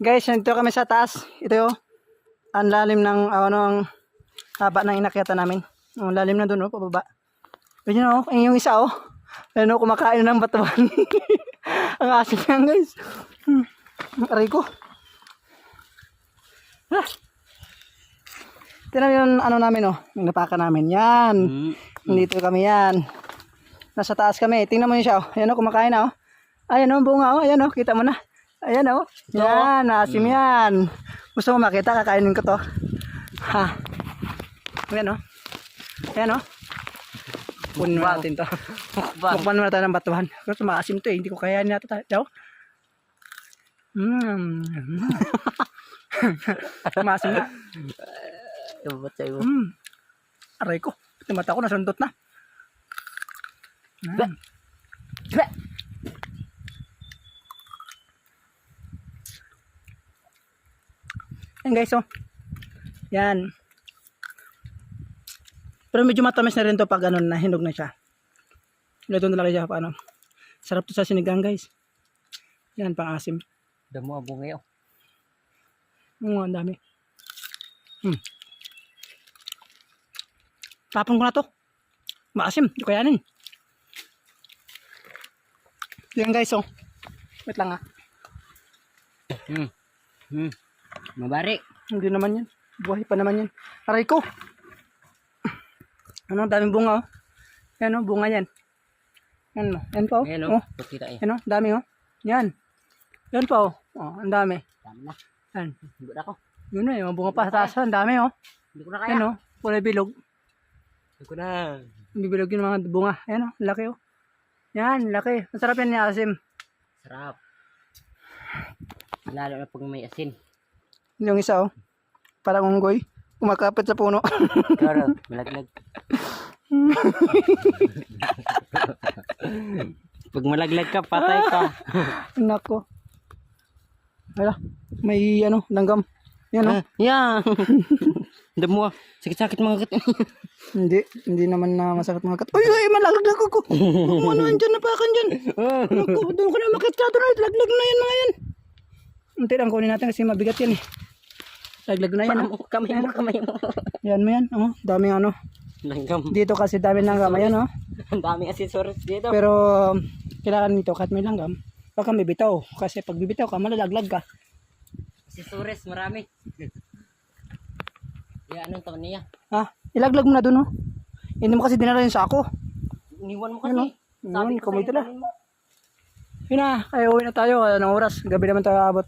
Guys, nandito kami sa taas. Ito yun. Ang lalim ng, ah, ano, ang haba ng inakyatan namin. Ang lalim na doon, oh, pababa. Ayun oh, yung isa oh. Ano, kumakain ng batuan. ang asim yan, guys. Hmm. Aray ko. Ah. Tingnan yung ano namin oh, yung napaka namin. Yan. Mm. Nandito kami yan. Nasa taas kami. Tingnan mo yun siya oh. Ayan oh, kumakain na oh. Ayan oh, bunga oh. Ayan oh, kita mo na. Ayan oh. Yan, asim yan. Gusto mo makita, kakainin ko to. Ha. Ayan oh. Ayan oh. Punin natin to. Mukbang. Mukbang muna tayo ng batuhan. Kasi maasim to eh. Hindi ko kaya nata tayo. Mmm. maasim na. Iba't sa iba. Mm. Aray ko. Pati mata ko nasundot na. Mm. Yan guys oh. Yan. Pero medyo matamis na rin to pag ano na hinog na siya. Luto na lang siya paano. Sarap to sa sinigang guys. Yan pang asim. Damo ang bunga yun. Oo, ang dami. Hmm. Tapon ko na to. Maasim, di ko kayanin. Yan guys, oh. Wait lang ah. Hmm. Hmm. Mabari. Hindi naman yan. Buhay pa naman yan. Aray ko. Ano, daming bunga oh. Yan oh, bunga yan. Yan oh. Yan pa oh. Ayan Oh, eh. yan oh, dami oh. Yan. Yan pa oh. Oh, ang dami. Tama na. Yan. Hindi ako. Yun na, yung bunga pa sa taas. oh. Ang dami oh. Hindi ko na kaya. Yan oh. Kulay bilog. Hindi ko na. Bibilog yung mga bunga. Ayan oh, laki oh. Yan, laki. Masarap yan ni Asim. Sarap. Lalo na pag may asin. Yung isa oh. Parang unggoy. Kumakapit sa puno. Pero, malaglag. pag malaglag ka, patay ka. Nako. Hala, may ano, langgam. Yan oh. Ah, yeah. Damo ah. Sakit-sakit mga kat. Hindi, hindi naman na masakit mga kat. Uy, uy, malaglag ako. Ano yan dyan, napakan dyan. Naku, doon ka na makita doon. Laglag na yan mga yan. Hindi lang kunin natin kasi mabigat yan eh. Laglag na yan. oh. kamay mo, kamay mo. Yan mo yan. Oh, daming ano. Langgam. Dito kasi dami langgam. Ayan oh. Ang daming accessories dito. Pero kailangan nito kahit may langgam. Huwag kang bibitaw. Kasi pag bibitaw ka, malalaglag ka. Accessories, marami. Yeah, anong taon niya? Ha? Ilaglag mo na doon oh. Hindi mo kasi dinala yung sako. Iniwan mo Ano? kasi. Yun, ko sa'yo, mo. Yun na, ay uwi na tayo. Anong oras? Gabi naman tayo abot.